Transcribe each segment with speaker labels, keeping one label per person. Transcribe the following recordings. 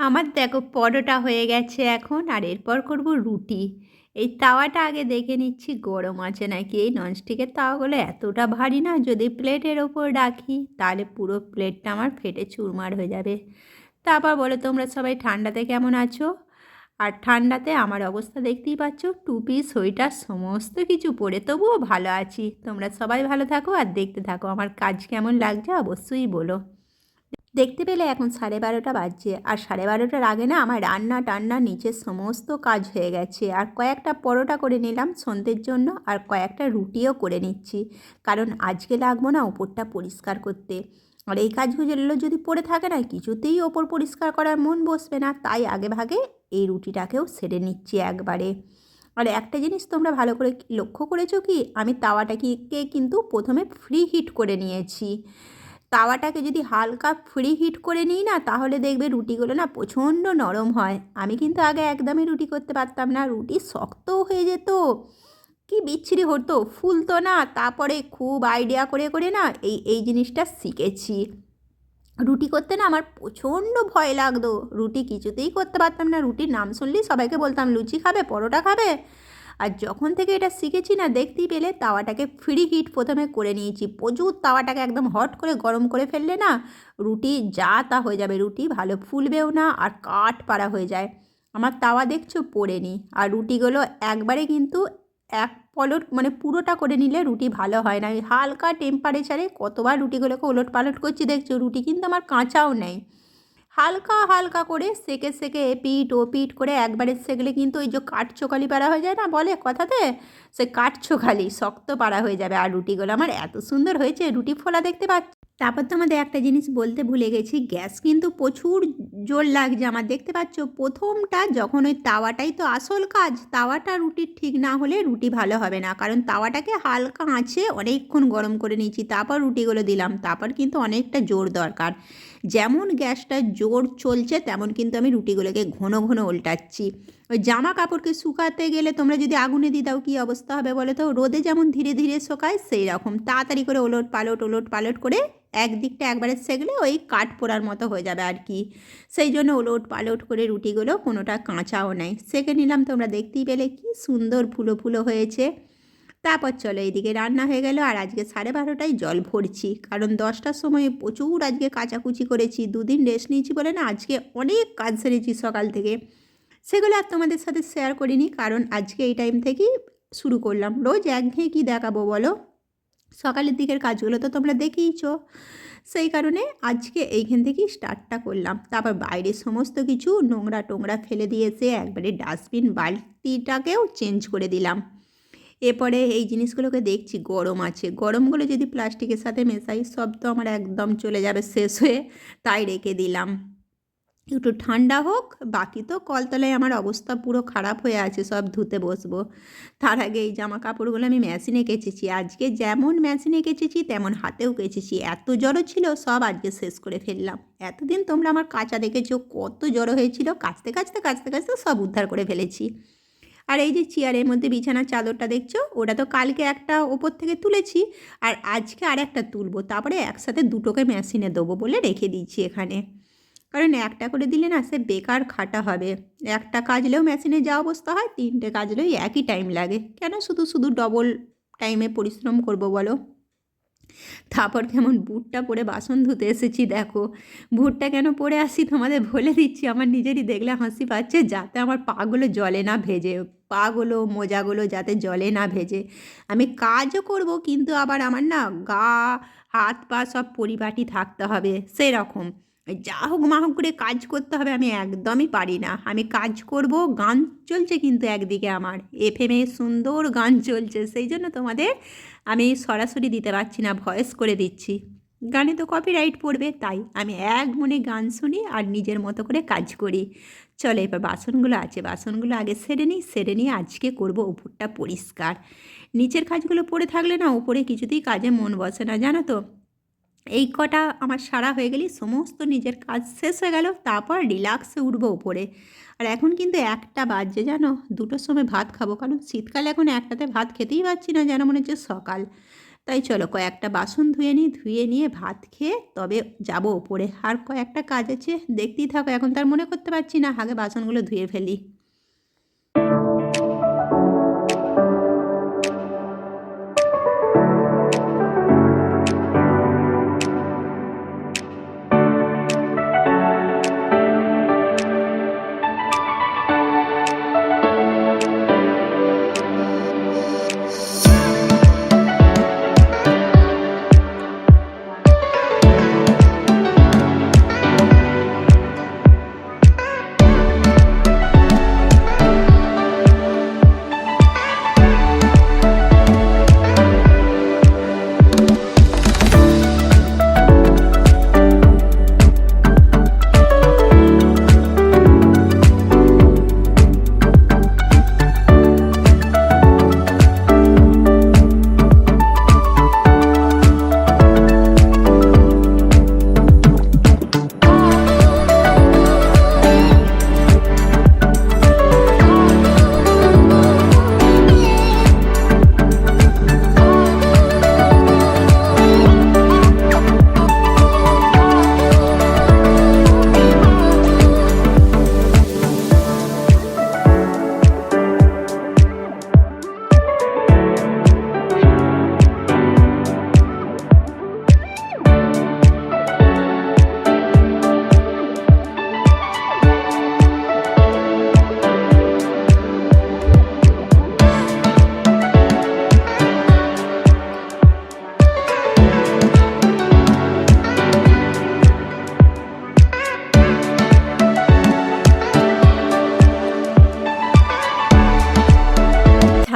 Speaker 1: আমার দেখো পরোটা হয়ে গেছে এখন, আর এরপর করব রুটি। এই তাওয়াটা আগে দেখে নিচ্ছি, গরম আছে নাকি? এই ননস্টিকের তাওয়াগুলো এতটা ভারী না, যদি প্লেটের ওপর রাখি, তাহলে পুরো প্লেটটা আমার ফেটে চুরমার হয়ে যাবে। তারপর বলো তোমরা সবাই, ঠান্ডাতে কেমন আছো? আর ঠান্ডাতে আমার অবস্থা দেখতেই পাচ্ছ টুপি সোয়েটার, সমস্ত কিছু পরে, তবুও ভালো আছি। তোমরা সবাই ভালো থাকো আর দেখতে থাকো, আমার কাজ কেমন লাগছে অবশ্যই বলো। দেখতে পেলে এখন সাড়ে বারোটা বাজছে। আর সাড়ে বারোটার আগে না আমার রান্না টান্না নিচের সমস্ত কাজ হয়ে গেছে। আর কয়েকটা পরোটা করে নিলাম সন্ধ্যের জন্য আর কয়েকটা রুটিও করে নিচ্ছি। কারণ আজকে লাগবো না ওপরটা পরিষ্কার করতে। আর এই কাজগুলো যদি পড়ে থাকে না কিছুতেই ওপর পরিষ্কার করার মন বসবে না। তাই আগে ভাগে এই রুটিটাকেও সেরে নিচ্ছি একবারে। আর একটা জিনিস তোমরা ভালো করে লক্ষ্য করেছ কি? আমি তাওয়াটাকে কিন্তু প্রথমে ফ্রি হিট করে নিয়েছি। তাওয়াটাকে যদি হালকা ফ্রি হিট করে নিই না, তাহলে দেখবে রুটিগুলো না প্রচণ্ড নরম হয়। আমি কিন্তু আগে একদমই রুটি করতে পারতাম না, রুটি শক্তও হয়ে যেত, কি বিচ্ছিরি হতো, ফুলতো না। তারপরে খুব আইডিয়া করে করে না এই এই জিনিসটা শিখেছি। রুটি করতে না আমার প্রচণ্ড ভয় লাগতো। রুটি কিছুতেই করতে পারতাম না, রুটির নাম শুনলেই সবাইকে বলতাম, লুচি খাবে, পরোটা খাবে? আর যখন থেকে এটা শিখেছি না, দেখতেই পেলে তাওয়াটাকে ফ্রি হিট প্রথমে করে নিয়েছি। প্রচুর তাওয়াটাকে একদম হট করে গরম করে ফেললে না, রুটি যা তা হয়ে যাবে। রুটি ভালো ফুলবেও না আর কাঠ পাড়া হয়ে যায়। আমার তাওয়া দেখছ? পড়ে নি। আর রুটিগুলো একবারে কিন্তু এক পলট মানে পুরোটা করে নিলে রুটি ভালো হয় না। হালকা টেম্পারেচারে কতবার রুটিগুলোকে ওলট পালট করছি দেখছ? রুটি কিন্তু আমার কাঁচাও নেই। হালকা হালকা করে সেকে সেকে ও ওপিট করে একবারে সেকলে কিন্তু ওই যে কাঠ চোখালি পাড়া হয়ে যায় না? বলে কথাতে? সে কাঠ চোখালি শক্ত পাড়া হয়ে যাবে। আর রুটিগুলো আমার এত সুন্দর হয়েছে, রুটি ফোলা দেখতে পাচ্ছি তারপর তো আমাদের একটা জিনিস বলতে ভুলে গেছি, গ্যাস কিন্তু প্রচুর জোর লাগছে। আমার দেখতে পাচ্ছ, প্রথমটা যখন ওই তাওয়াটাই তো আসল কাজ, তাওয়াটা রুটির ঠিক না হলে রুটি ভালো হবে না। কারণ তাওয়াটাকে হালকা আঁচে অনেকক্ষণ গরম করে নিয়েছি, তারপর রুটিগুলো দিলাম। তারপর কিন্তু অনেকটা জোর দরকার। যেমন গ্যাসটা জোর চলছে, তেমন কিন্তু আমি রুটিগুলোকে ঘন ঘন উল্টাচ্ছি। ওই জামা কাপড়কে শুকাতে গেলে তোমরা যদি আগুনে দিয়ে দাও, কী অবস্থা হবে বলো তো? রোদে যেমন ধীরে ধীরে শোকায় সেই রকম তাড়াতাড়ি করে ওলট পালট ওলট পালট করে একদিকটা একবারে সেগলে ওই কাঠ পোড়ার মতো হয়ে যাবে আর কি। সেই জন্য ওলট পালট করে রুটিগুলো কোনোটা কাঁচাও নেই। সেকে নিলাম, তোমরা দেখতেই পেলে কি সুন্দর ফুলো ফুলো হয়েছে। তারপর চলো এইদিকে রান্না হয়ে গেল আর আজকে সাড়ে বারোটায় জল ভরছি। কারণ দশটার সময় প্রচুর আজকে কাচাকুচি করেছি, দুদিন রেস্ট নিয়েছি বলে না, আজকে অনেক কাজ সেরেছি সকাল থেকে। সেগুলো আর তোমাদের সাথে শেয়ার করিনি, কারণ আজকে এই টাইম থেকেই শুরু করলাম। রোজ একঘেয়ে কী দেখাবো বলো? সকালের দিকের কাজগুলো তো তোমরা দেখেইছ। সেই কারণে আজকে এইখান থেকেই স্টার্টটা করলাম। তারপর বাইরে সমস্ত কিছু নোংরা টোংরা ফেলে দিয়েছে, একবারে ডাস্টবিন বালতিটাকেও চেঞ্জ করে দিলাম। এরপরে এই জিনিসগুলোকে দেখছি, গরম আছে। গরমগুলো যদি প্লাস্টিকের সাথে মেশাই, সব তো আমার একদম চলে যাবে শেষ হয়ে, তাই রেখে দিলাম। একটু ঠান্ডা হোক, বাকি তো কলতলায় আমার অবস্থা পুরো খারাপ হয়ে আছে, সব ধুতে বসবো। তার আগে এই জামা কাপড়গুলো আমি মেশিনে কেচেছি, আজকে যেমন মেশিনে কেচেছি, তেমন হাতেও কেচেছি। এত জড়ো ছিল, সব আজকে শেষ করে ফেললাম। এতদিন তোমরা আমার কাঁচা দেখেছ, কত জড়ো হয়েছিল, কাচতে কাচতে কাচতে কাচতে সব উদ্ধার করে ফেলেছি। আর এই যে চেয়ারের মধ্যে বিছানার চাদরটা দেখছ, ওটা তো কালকে একটা ওপর থেকে তুলেছি, আর আজকে আর একটা তুলবো, তারপরে একসাথে দুটোকে মেশিনে দেবো বলে রেখে দিচ্ছি এখানে। কারণ একটা করে দিলে না সে বেকার খাটা হবে। একটা কাজলেও মেশিনে যা অবস্থা হয়, তিনটে কাজলেও একই টাইম লাগে। কেন শুধু শুধু ডবল টাইমে পরিশ্রম করব বলো? তারপর কেমন বুটটা পরে বাসন ধুতে এসেছি দেখো। বুটটা কেন পরে আসি তোমাদের বলে দিচ্ছি, আমার নিজেরই দেখলে হাসি পাচ্ছে, যাতে আমার পাগুলো জলে না ভেজে, পাগুলো, মোজাগুলো যাতে জলে না ভেজে। আমি কাজও করব, কিন্তু আবার আমার না গা, হাত পা সব পরিপাটি থাকতে হবে, সেরকম। যা হোক মা হোক করে কাজ করতে হবে, আমি একদমই পারি না। আমি কাজ করব, গান চলছে কিন্তু একদিকে আমার। এফএমে সুন্দর গান চলছে, সেই জন্য তোমাদের আমি সরাসরি দিতে পারছি না, ভয়েস করে দিচ্ছি। গানে তো কপিরাইট পড়বে, তাই আমি এক মনে গান শুনি আর নিজের মতো করে কাজ করি। চলে এবার বাসনগুলো আছে, বাসনগুলো আগে সেরে নিই, সেরে নিয়ে আজকে করব উপরটা পরিষ্কার। নিচের কাজগুলো পড়ে থাকলে না, উপরে কিছুতেই কাজে মন বসে না, জানো তো? এই কটা আমার সারা হয়ে গেলেই সমস্ত নিজের কাজ শেষ হয়ে গেল, তারপর রিল্যাক্সে উঠবো উপরে। আর এখন কিন্তু একটা বাজছে, জানো? দুটোর সময় ভাত খাব, কারণ শীতকালে এখন একটাতে ভাত খেতেই পারছি না, যেন মনে হচ্ছে সকাল। তাই চলো কয়েকটা বাসন ধুয়ে নিই, ধুয়ে নিয়ে ভাত খেয়ে তবে যাব ওপরে আর কয়েকটা কাজ আছে, দেখতেই থাকো, এখন তার মনে করতে পারছি না, আগে বাসনগুলো ধুয়ে ফেলি।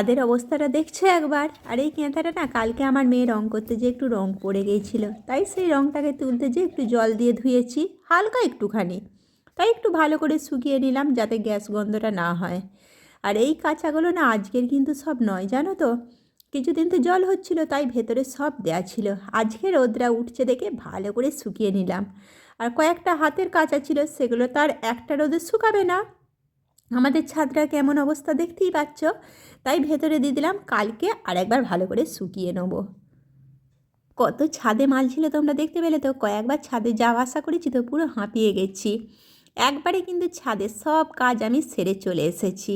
Speaker 1: ছাদের অবস্থাটা দেখছ একবার? আর এই কেঁথাটা না কালকে আমার মেয়ে রং করতে যে একটু রং পড়ে গিয়েছিল তাই সেই রংটাকে তুলতে যে একটু জল দিয়ে ধুয়েছি, হালকা একটুখানি। তাই একটু ভালো করে শুকিয়ে নিলাম যাতে গ্যাস গন্ধটা না হয়। আর এই কাঁচাগুলো না আজকের কিন্তু সব নয়, জানো তো? কিছুদিন তো জল হচ্ছিল, তাই ভেতরে সব দেয়া ছিল। আজকে রোদরা উঠছে দেখে ভালো করে শুকিয়ে নিলাম। আর কয়েকটা হাতের কাঁচা ছিল, সেগুলো তার একটা রোদে শুকাবে না। আমাদের ছাদটা কেমন অবস্থা দেখতেই পাচ্ছ? তাই ভেতরে দিয়ে দিলাম কালকে আরেকবার ভালো করে শুকিয়ে নেব। কত ছাদে মাল ছিল তোমরা দেখতে পেলে তো? কয়েকবার ছাদে যাওয়া আসা করেছি তো পুরো হাঁপিয়ে গেছি। একবারে কিন্তু ছাদে সব কাজ আমি সেরে চলে এসেছি।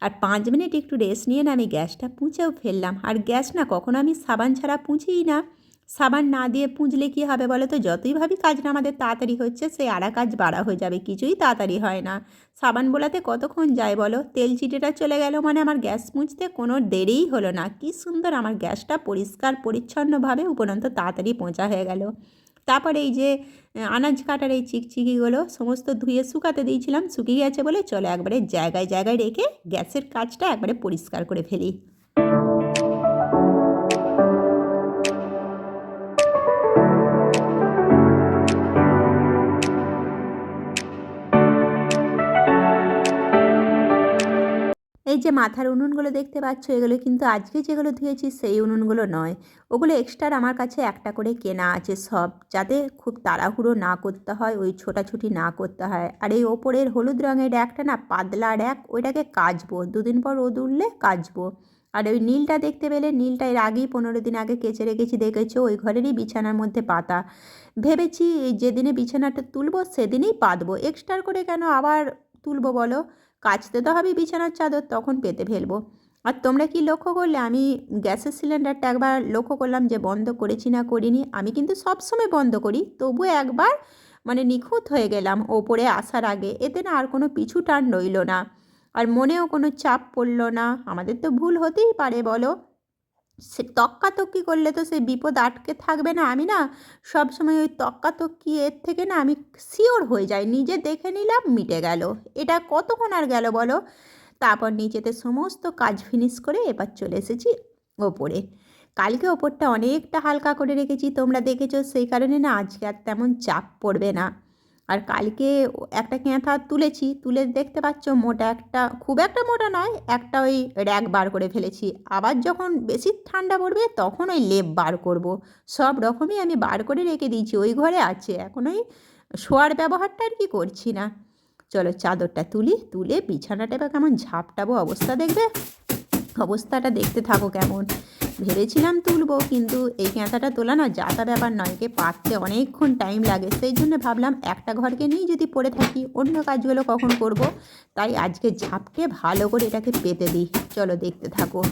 Speaker 1: আর পাঁচ মিনিট একটু রেস্ট নিয়ে না আমি গ্যাসটা পুঁছেও ফেললাম। আর গ্যাস না কখনো আমি সাবান ছাড়া পুঁছিই না। সাবান না দিয়ে পুঁজলে কী হবে বলো তো? যতই ভাবি কাজটা আমাদের তাড়াতাড়ি হচ্ছে সেই আরা কাজ বাড়া হয়ে যাবে, কিছুই তাড়াতাড়ি হয় না। সাবান বোলাতে কতক্ষণ যায় বলো? তেল চিটেটা চলে গেল মানে আমার গ্যাস মুছতে কোনো দেরিই হলো না। কি সুন্দর আমার গ্যাসটা পরিষ্কার, পরিচ্ছন্নভাবে উপরন্ত তাড়াতাড়ি পৌঁছা হয়ে গেল। তারপরে এই যে আনাজ কাটার এই চিকচিকিগুলো সমস্ত ধুয়ে শুকাতে দিয়েছিলাম, শুকিয়ে গেছে বলে চলো একবারে জায়গায় জায়গায় রেখে গ্যাসের কাজটা একবারে পরিষ্কার করে ফেলি। এই যে মাথার উনুনগুলো দেখতে পাচ্ছ, এগুলো কিন্তু আজকে যেগুলো ধুয়েছি সেই উনুনগুলো নয়। ওগুলো এক্সট্রা আমার কাছে একটা করে কেনা আছে সব, যাতে খুব তাড়াহুড়ো না করতে হয়, ওই ছোটাছুটি না করতে হয়। আর এই ওপরের হলুদ রঙের র্যাকটা না পাতলা র্যাক, ওইটাকে কাচবো, দুদিন পর রোদ উঠলে কাচবো। আর ওই নীলটা দেখতে পেলে, নীলটা এর আগেই পনেরো দিন আগে কেচে রেখেছি, দেখেছ? ওই ঘরেরই বিছানার মধ্যে পাতা। ভেবেছি যেদিনে বিছানাটা তুলবো, সেদিনেই পাতবো। এক্সট্রা করে কেন আবার তুলবো বলো? কাচতে তো হবে বিছানার চাদর, তখন পেতে ফেলব। আর তোমরা কি লক্ষ্য করলে? আমি গ্যাসের সিলিন্ডারটা একবার লক্ষ্য করলাম যে বন্ধ করেছি না করিনি। আমি কিন্তু সবসময় বন্ধ করি তবুও একবার মানে নিখুঁত হয়ে গেলাম ওপরে আসার আগে। এতে না আর কোনো পিছু টান রইল না। আর মনেও কোনো চাপ পড়ল না। আমাদের তো ভুল হতেই পারে বলো। সে তক্কাতক্কি করলে তো সে বিপদ আটকে থাকবে না। আমি না সব সময় ওই তক্কাতক্কি এর থেকে না আমি শিওর হয়ে যাই। নিজে দেখে নিলাম, মিটে গেল। এটা কতক্ষণ আর গেল বলো? তারপর নিচেতে সমস্ত কাজ ফিনিশ করে এবার চলে এসেছি ওপরে। কালকে ওপরটা অনেকটা হালকা করে রেখেছি, তোমরা দেখেছ সেই কারণে না আজকে আর তেমন চাপ পড়বে না। আর কালকে একটা ক্যাঁথা তুলেছি, তুলে দেখতে পাচ্ছ মোটা একটা, খুব একটা মোটা নয়, একটা ওই র্যাক বার করে ফেলেছি। আবার যখন বেশি ঠান্ডা পড়বে তখন ওই লেপ বার করব। সব রকমই আমি বার করে রেখে দিয়েছি, ওই ঘরে আছে। এখন ওই শোয়ার ব্যবহারটা আর কি করছি না। চলো চাদরটা তুলি, তুলে বিছানাটা কেমন ঝাপটাবো অবস্থা দেখবে। অবস্থাটা দেখতে থাকো কেমন। ভেবেছিলাম তুলবো, কিন্তু এই ক্যাঁচাটা তোলা না যাতা ব্যাপার নয় কে পাততে অনেকক্ষণ টাইম লাগে। সেই জন্য ভাবলাম একটা ঘরকে নিয়েই যদি পড়ে থাকি, অন্য কাজগুলো কখন করব? তাই আজকে ঝাপকে ভালো করে এটাকে পেতে দিই। চলো দেখতে থাকো।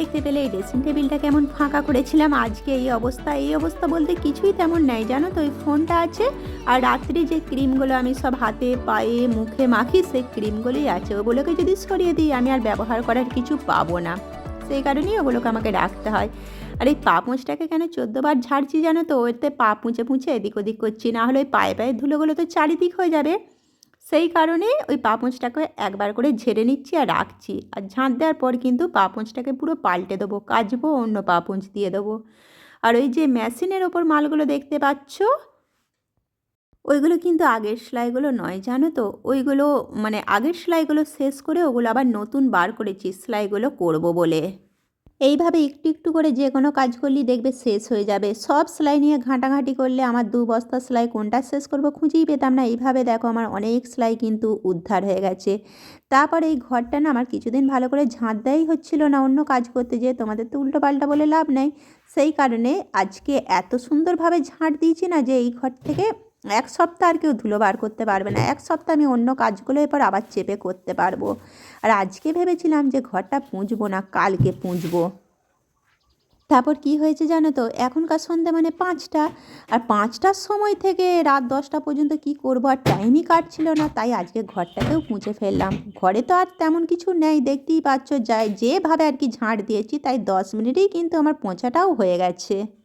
Speaker 1: দেখতে পেলে এই ড্রেসিং টেবিলটা কেমন ফাঁকা করেছিলাম। আজকে এই অবস্থা এই অবস্থা বলতে কিছুই তেমন নেই। জানো তো ওই ফোনটা আছে আর রাত্রি যে ক্রিমগুলো আমি সব হাতে, পায়ে, মুখে মাখি, সেই ক্রিমগুলোই আছে। ওগুলোকে যদি সরিয়ে দিই, আমি আর ব্যবহার করার কিছু পাবো না। সেই কারণেই ওগুলোকে আমাকে রাখতে হয়। আর এই পা পুঁছটাকে কেন চোদ্দোবার ঝাড়ছি জানো তো? ওতে পা পুঁছে পুঁছে এদিক ওদিক করছি, না হলে ওই পায়ে পায়ে ধুলোগুলো তো চারিদিক হয়ে যাবে। সেই কারণে ওই পাপোঁছটাকে একবার করে ঝেড়ে নিচ্ছি আর রাখছি। আর ঝাঁট দেওয়ার পর কিন্তু পাপোঁছটাকে পুরো পাল্টে দেবো, কাচবো, অন্য পাপোঁছ দিয়ে দেবো। আর ওই যে মেশিনের ওপর মালগুলো দেখতে পাচ্ছ? ওইগুলো কিন্তু আগের সেলাইগুলো নয়, জানো তো? ওইগুলো মানে আগের সেলাইগুলো শেষ করে ওগুলো আবার নতুন বার করেছি, সেলাইগুলো করব বলে। এইভাবে একটু একটু করে যে কোনো কাজ করলেই দেখবে শেষ হয়ে যাবে। সব সেলাই নিয়ে ঘাঁটাঘাঁটি করলে আমার দু বস্তা সেলাই কোনটা শেষ করব খুঁজেই পেতাম না। এইভাবে দেখো আমার অনেক সেলাই কিন্তু উদ্ধার হয়ে গেছে। তারপর এই ঘরটা না আমার কিছুদিন ভালো করে ঝাঁট দেওয়াই হচ্ছিল না অন্য কাজ করতে যেয়ে তোমাদের তো উল্টো পাল্টা বলে লাভ নেই। সেই কারণে আজকে এত সুন্দরভাবে ঝাঁট দিয়েছি না যে এই ঘর থেকে এক সপ্তাহ আর কেউ ধুলো বার করতে পারবে না। এক সপ্তাহ আমি অন্য কাজগুলো এরপর আবার চেপে করতে পারব। আর আজকে ভেবেছিলাম যে ঘরটা পুঁজবো না, কালকে পুঁজবো। তারপর কি হয়েছে জানো তো? এখনকার সন্ধ্যা মানে পাঁচটা। আর পাঁচটার সময় থেকে রাত দশটা পর্যন্ত কি করব? আর টাইমই কাটছিল না, তাই আজকে ঘরটাকেও মুছে ফেললাম। ঘরে তো আর তেমন কিছু নেই, দেখতেই পাচ্ছ। যাই, যেভাবে আর কি ঝাঁট দিয়েছি, তাই দশ মিনিটেই কিন্তু আমার পোঁছাটাও হয়ে গেছে।